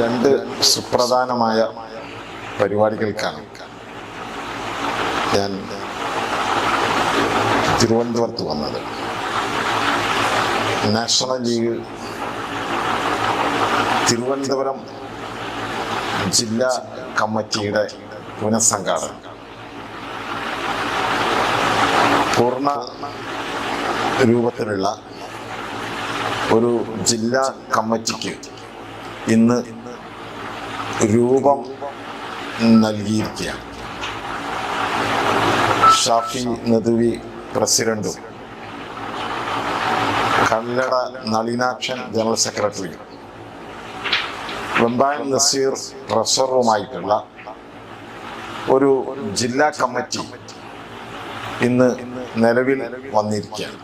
രണ്ട് സുപ്രധാനമായ പരിപാടികൾക്കാണ് ഞാൻ തിരുവനന്തപുരത്ത് വന്നത്. നാഷണൽ ലീഗ് തിരുവനന്തപുരം ജില്ലാ കമ്മിറ്റിയുടെ പുനഃസംഘാടനം. പൂർണ രൂപത്തിലുള്ള ഒരു ജില്ലാ കമ്മിറ്റിക്ക് ഇന്ന് രൂപം നൽകിയിരിക്കുകയാണ്. ഷാഫി നദുവി പ്രസിഡന്റും കല്ലട നളിനാക്ഷൻ ജനറൽ സെക്രട്ടറിയും വെമ്പായം നസീർ ട്രഷററുമായിട്ടുള്ള ഒരു ജില്ലാ കമ്മിറ്റി ഇന്ന് നിലവിൽ വന്നിരിക്കുകയാണ്.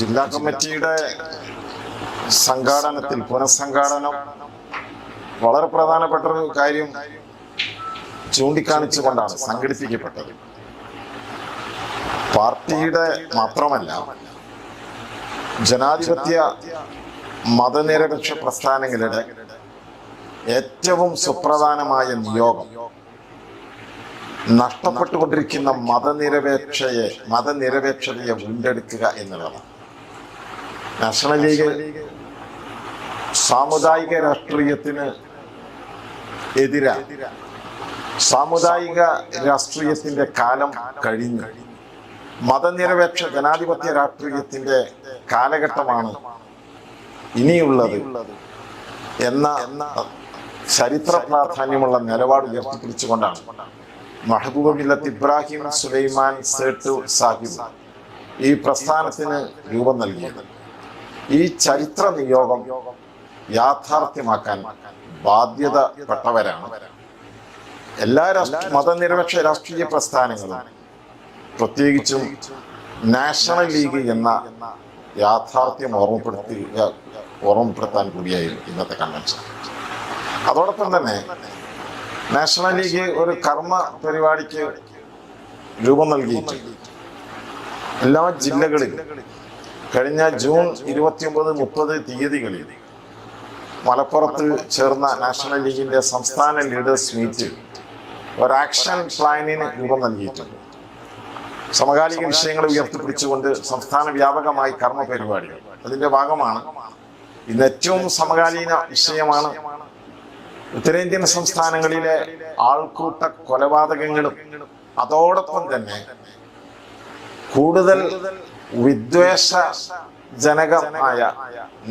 ജില്ലാ കമ്മിറ്റിയുടെ സംഘാടനത്തിൽ പുനഃസംഘാടനം. വളരെ പ്രധാനപ്പെട്ട ഒരു കാര്യം ചൂണ്ടിക്കാണിച്ചുകൊണ്ടാണ് സംഘടിപ്പിക്കപ്പെട്ടത്. പാർട്ടിയുടെ മാത്രമല്ല ജനാധിപത്യ മതനിരപേക്ഷ പ്രസ്ഥാനങ്ങളുടെ ഏറ്റവും സുപ്രധാനമായ നിയോഗം നഷ്ടപ്പെട്ടുകൊണ്ടിരിക്കുന്ന മതനിരപേക്ഷയെ മതനിരപേക്ഷതയെ വീണ്ടെടുക്കുക എന്നുള്ളതാണ്. നാഷണൽ ലീഗ് സാമുദായിക രാഷ്ട്രീയത്തിന് എതിരാ? സാമുദായിക രാഷ്ട്രീയത്തിന്റെ കാലം കഴിഞ്ഞു. മതനിരപേക്ഷ ജനാധിപത്യ രാഷ്ട്രീയത്തിന്റെ കാലഘട്ടമാണ് ഇനിയുള്ളത് എന്ന ചരിത്ര പ്രാധാന്യമുള്ള നിലപാട് ഉയർത്തിപ്പിടിച്ചുകൊണ്ടാണ് മഹബൂബ മില്ലത്ത് ഇബ്രാഹിം സുലൈമാൻ സേട്ടു സാഹിബ് ഈ പ്രസ്ഥാനത്തിന് രൂപം നൽകിയത്. ഈ ചരിത്ര നിയോഗം യാഥാർത്ഥ്യമാക്കാൻ ബാധ്യതപ്പെട്ടവരാണ്. എല്ലാ രാഷ്ട്ര മതനിരപേക്ഷ രാഷ്ട്രീയ പ്രസ്ഥാനങ്ങളും പ്രത്യേകിച്ചും നാഷണൽ ലീഗ് എന്ന യാഥാർത്ഥ്യം ഓർമ്മപ്പെടുത്തി ഓർമ്മപ്പെടുത്താൻ കൂടിയായിരുന്നു ഇന്നത്തെ കൺവെൻഷൻ അതോടൊപ്പം തന്നെ നാഷണൽ ലീഗ് ഒരു കർമ്മ പരിപാടിക്ക് രൂപം നൽകിയിട്ടുണ്ട്. എല്ലാ ജില്ലകളിലും കഴിഞ്ഞ ജൂൺ ഇരുപത്തിയൊമ്പത് മുപ്പത് തീയതികളിൽ മലപ്പുറത്ത് ചേർന്ന നാഷണൽ ലീഗിന്റെ സംസ്ഥാന ലീഡേഴ്സ് മീറ്റ് ഒരു ആക്ഷൻ പ്ലാനിന് രൂപം നൽകിയിട്ടുണ്ട്. സമകാലിക വിഷയങ്ങൾ ഉയർത്തിപ്പിടിച്ചുകൊണ്ട് സംസ്ഥാന വ്യാപകമായി കർമ്മ പരിപാടികൾ അതിന്റെ ഭാഗമാണ് ഇന്ന് ഏറ്റവും സമകാലീന വിഷയമാണ് ഉത്തരേന്ത്യൻ സംസ്ഥാനങ്ങളിലെ ആൾക്കൂട്ട കൊലപാതകങ്ങളും അതോടൊപ്പം തന്നെ കൂടുതൽ വിദ്വേഷ ജനകമായ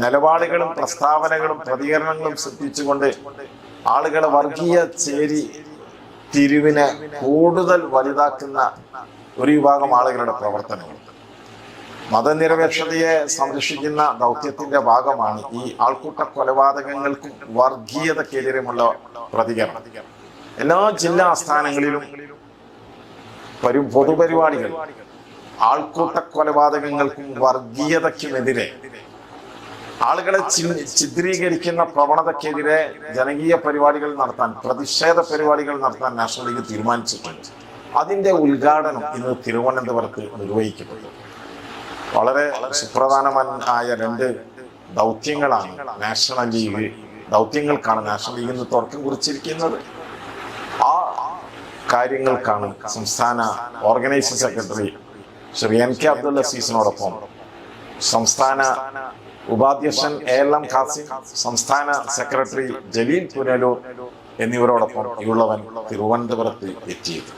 നിലപാടുകളും പ്രസ്താവനകളും പ്രതികരണങ്ങളും സൃഷ്ടിച്ചുകൊണ്ട് ആളുകളെ വർഗീയ ചേരി തിരിവിനെ കൂടുതൽ വലുതാക്കുന്ന ഒരു വിഭാഗം ആളുകളുടെ പ്രവർത്തനങ്ങൾ. മതനിരപേക്ഷതയെ സംരക്ഷിക്കുന്ന ദൗത്യത്തിന്റെ ഭാഗമാണ് ഈ ആൾക്കൂട്ട കൊലപാതകങ്ങൾക്കും വർഗീയതക്കെതിരെയുള്ള പ്രതികരണം. എല്ലാ ജില്ലാ ആസ്ഥാനങ്ങളിലും പൊതുപരിപാടികൾ ആൾക്കൂട്ട കൊലപാതകങ്ങൾക്കും വർഗീയതയ്ക്കുമെതിരെ ആളുകളെ ചിത്രീകരിക്കുന്ന പ്രവണതയ്ക്കെതിരെ ജനകീയ പരിപാടികൾ നടത്താൻ പ്രതിഷേധ പരിപാടികൾ നടത്താൻ നാഷണൽ ലീഗ് തീരുമാനിച്ചിട്ടുണ്ട്. അതിന്റെ ഉദ്ഘാടനം ഇന്ന് തിരുവനന്തപുരത്ത് നിർവഹിക്കപ്പെട്ടു. വളരെ സുപ്രധാനമായ രണ്ട് ദൗത്യങ്ങളാണ് നാഷണൽ ലീഗ് ദൗത്യങ്ങൾക്കാണ് നാഷണൽ ലീഗ് ഇന്ന് തുടക്കം കുറിച്ചിരിക്കുന്നത്. ആ കാര്യങ്ങൾക്കാണ് സംസ്ഥാന organising secretary Shri N K Abdul അസീസിനോടൊപ്പം സംസ്ഥാന ഉപാധ്യക്ഷൻ എ എൽ എം ഖാസിം സംസ്ഥാന സെക്രട്ടറി ജലീൽ പുനലൂർ എന്നിവരോടൊപ്പം ഉള്ളവൻ തിരുവനന്തപുരത്ത് എത്തിയത്